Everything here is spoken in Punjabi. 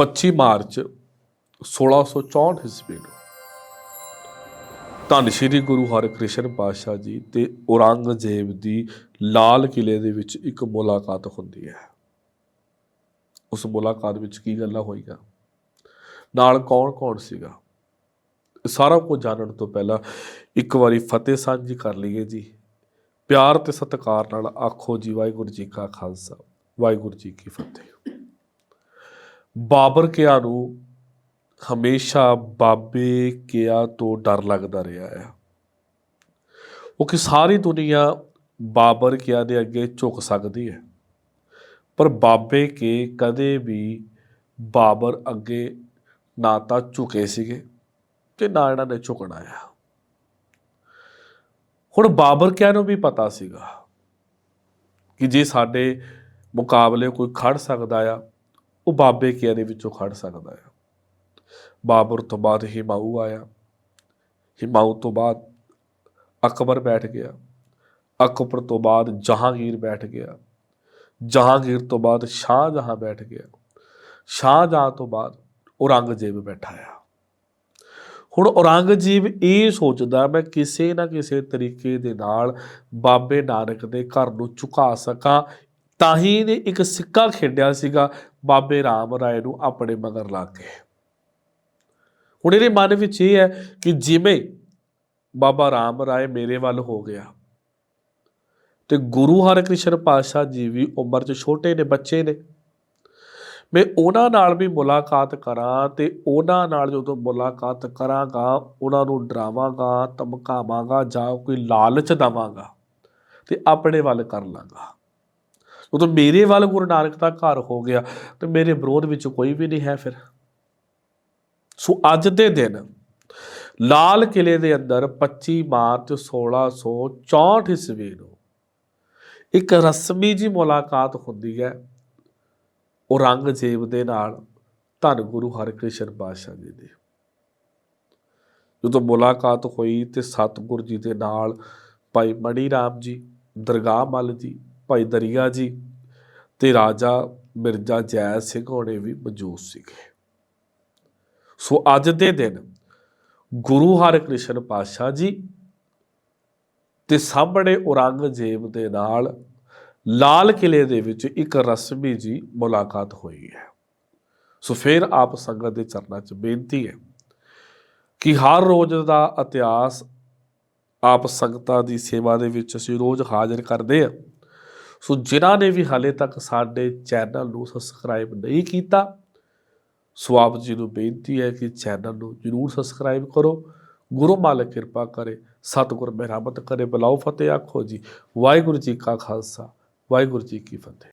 25 ਮਾਰਚ 1664 ਈਸਵੀ ਨੂੰ ਧੰਨ ਸ਼੍ਰੀ ਗੁਰੂ ਹਰਿਕ੍ਰਿਸ਼ਨ ਪਾਤਸ਼ਾਹ ਜੀ ਤੇ ਔਰੰਗਜ਼ੇਬ ਦੀ ਲਾਲ ਕਿਲੇ ਦੇ ਵਿੱਚ ਇੱਕ ਮੁਲਾਕਾਤ ਹੁੰਦੀ ਹੈ। ਉਸ ਮੁਲਾਕਾਤ ਵਿੱਚ ਕੀ ਗੱਲਾਂ ਹੋਈਆਂ? ਨਾਲ ਕੌਣ-ਕੌਣ ਸੀਗਾ? ਸਾਰਾ ਕੁਝ ਜਾਣਨ ਤੋਂ ਪਹਿਲਾਂ ਇੱਕ ਵਾਰੀ ਫਤਿਹ ਸਾਂਝੀ ਕਰ ਲਈਏ ਜੀ। ਪਿਆਰ ਤੇ ਸਤਿਕਾਰ ਨਾਲ ਆਖੋ ਜੀ, ਵਾਹਿਗੁਰੂ ਜੀ ਕਾ ਖਾਲਸਾ, ਵਾਹਿਗੁਰੂ ਜੀ ਕੀ ਫਤਿਹ। ਬਾਬਰ ਕਿਆਂ ਨੂੰ ਹਮੇਸ਼ਾ ਬਾਬੇ ਕਿਆ ਤੋਂ ਡਰ ਲੱਗਦਾ ਰਿਹਾ ਆ ਉਹ ਕਿ ਸਾਰੀ ਦੁਨੀਆ ਬਾਬਰ ਕਿਆ ਦੇ ਅੱਗੇ ਝੁਕ ਸਕਦੀ ਹੈ। ਪਰ ਬਾਬੇ ਕੇ ਕਦੇ ਵੀ ਬਾਬਰ ਅੱਗੇ ਨਾ ਤਾਂ ਝੁਕੇ ਸੀਗੇ ਤੇ ਨਾ ਇਹਨਾਂ ਨੇ ਝੁਕਣਾ ਆ। ਹੁਣ ਬਾਬਰ ਕਿਆ ਨੂੰ ਵੀ ਪਤਾ ਸੀਗਾ ਕਿ ਜੇ ਸਾਡੇ ਮੁਕਾਬਲੇ ਕੋਈ ਖੜ ਸਕਦਾ ਆ ਉਹ ਬਾਬੇ ਕਿਆ ਦੇ ਵਿੱਚੋਂ ਖੜ ਸਕਦਾ ਆ। ਬਾਬਰ ਤੋਂ ਬਾਅਦ ਹਿਮਾਊ ਆਇਆ। ਹਿਮਾਊ ਤੋਂ ਬਾਅਦ ਅਕਬਰ ਬੈਠ ਗਿਆ। ਅਕਬਰ ਤੋਂ ਬਾਅਦ ਜਹਾਂਗੀਰ ਬੈਠ ਗਿਆ। ਜਹਾਂਗੀਰ ਤੋਂ ਬਾਅਦ ਸ਼ਾਹਜਹਾਂ ਬੈਠ ਗਿਆ। ਸ਼ਾਹਜਹਾਂ ਤੋਂ ਬਾਅਦ ਔਰੰਗਜ਼ੇਬ ਬੈਠਾ ਆ। ਹੁਣ ਔਰੰਗਜ਼ੇਬ ਇਹ ਸੋਚਦਾ, ਮੈਂ ਕਿਸੇ ਨਾ ਕਿਸੇ ਤਰੀਕੇ ਦੇ ਨਾਲ ਬਾਬੇ ਨਾਨਕ ਦੇ ਘਰ ਨੂੰ ਝੁਕਾ ਸਕਾਂ ਤਾਂ ਹੀ ਇਹਨੇ ਇੱਕ ਸਿੱਕਾ ਖੇਡਿਆ ਸੀਗਾ, ਬਾਬੇ ਰਾਮ ਰਾਏ ਨੂੰ ਆਪਣੇ ਮਗਰ ਲਾ ਕੇ। ਹੁਣ ਇਹਦੇ ਮਨ ਵਿੱਚ ਇਹ ਹੈ ਕਿ ਜਿਵੇਂ ਬਾਬਾ ਰਾਮ ਰਾਏ ਮੇਰੇ ਵੱਲ ਹੋ ਗਿਆ ਤੇ ਗੁਰੂ ਹਰਿਕ੍ਰਿਸ਼ਨ ਪਾਤਸ਼ਾਹ ਜੀ ਵੀ ਉਮਰ 'ਚ ਛੋਟੇ ਨੇ, ਬੱਚੇ ਨੇ। ਮੈਂ ਉਹਨਾਂ ਨਾਲ ਵੀ ਮੁਲਾਕਾਤ ਕਰਾਂ ਤੇ ਉਹਨਾਂ ਨਾਲ ਜਦੋਂ ਮੁਲਾਕਾਤ ਕਰਾਂਗਾ, ਉਹਨਾਂ ਨੂੰ ਡਰਾਵਾਂਗਾ, ਧਮਕਾਵਾਂਗਾ ਜਾਂ ਕੋਈ ਲਾਲਚ ਦਵਾਂਗਾ ਤੇ ਆਪਣੇ ਵੱਲ ਕਰ ਲਾਂਗਾ। ਉਦੋਂ ਮੇਰੇ ਵੱਲ ਗੁਰੂ ਨਾਨਕ ਦਾ ਘਰ ਹੋ ਗਿਆ ਤੇ ਮੇਰੇ ਵਿਰੋਧ ਵਿੱਚ ਕੋਈ ਵੀ ਨਹੀਂ ਹੈ ਫਿਰ। ਸੋ ਅੱਜ ਦੇ ਦਿਨ ਲਾਲ ਕਿਲੇ ਦੇ ਅੰਦਰ 25 ਮਾਰਚ 1664 ਈਸਵੀ ਨੂੰ ਇੱਕ ਰਸਮੀ ਜੀ ਮੁਲਾਕਾਤ ਹੁੰਦੀ ਹੈ। ਔਰੰਗਜ਼ੇਬ ਦੇ ਨਾਲ ਧੰਨ ਗੁਰੂ ਹਰਿਕ੍ਰਿਸ਼ਨ ਪਾਤਸ਼ਾਹ ਜੀ ਦੀ। ਜਦੋਂ ਮੁਲਾਕਾਤ ਹੋਈ ਤੇ ਸਤਿਗੁਰ ਜੀ ਦੇ ਨਾਲ ਭਾਈ ਮਣੀ ਰਾਮ ਜੀ, ਦਰਗਾਹ ਮੱਲ ਜੀ ਭਾਈ ਦਰੀਆ ਜੀ ਤੇ ਰਾਜਾ ਮਿਰਜ਼ਾ ਜੈ ਸਿੰਘ ਹੋਣੇ ਵੀ ਮੌਜੂਦ ਸੀਗੇ। ਸੋ ਅੱਜ ਦੇ ਦਿਨ ਗੁਰੂ ਹਰਿਕ੍ਰਿਸ਼ਨ ਪਾਤਸ਼ਾਹ ਜੀ ਤੇ ਸਾਹਮਣੇ ਔਰੰਗਜ਼ੇਬ ਦੇ ਨਾਲ ਲਾਲ ਕਿਲੇ ਦੇ ਵਿੱਚ ਇੱਕ ਰਸਮੀ ਜੀ ਮੁਲਾਕਾਤ ਹੋਈ ਹੈ। ਸੋ ਫਿਰ ਆਪ ਸੰਗਤ ਦੇ ਚਰਨਾਂ 'ਚ ਬੇਨਤੀ ਹੈ ਕਿ ਹਰ ਰੋਜ਼ ਦਾ ਇਤਿਹਾਸ ਆਪ ਸੰਗਤਾਂ ਦੀ ਸੇਵਾ ਦੇ ਵਿੱਚ ਅਸੀਂ ਰੋਜ਼ ਹਾਜ਼ਰ ਕਰਦੇ ਹਾਂ। ਸੋ ਜਿਨ੍ਹਾਂ ਨੇ ਵੀ ਹਾਲੇ ਤੱਕ ਸਾਡੇ ਚੈਨਲ ਨੂੰ ਸਬਸਕ੍ਰਾਈਬ ਨਹੀਂ ਕੀਤਾ, ਸੋ ਆਪ ਜੀ ਨੂੰ ਬੇਨਤੀ ਹੈ ਕਿ ਚੈਨਲ ਨੂੰ ਜਰੂਰ ਸਬਸਕ੍ਰਾਈਬ ਕਰੋ। ਗੁਰੂ ਮਾਲਕ ਕਿਰਪਾ ਕਰੇ, ਸਤਿਗੁਰ ਮਿਹਰਬਾਨ ਕਰੇ। ਬਲਾਉ ਫਤਿਹ, ਆਖੋ ਜੀ, ਵਾਹਿਗੁਰੂ ਜੀ ਕਾ ਖਾਲਸਾ, ਵਾਹਿਗੁਰੂ ਜੀ ਕੀ ਫਤਿਹ।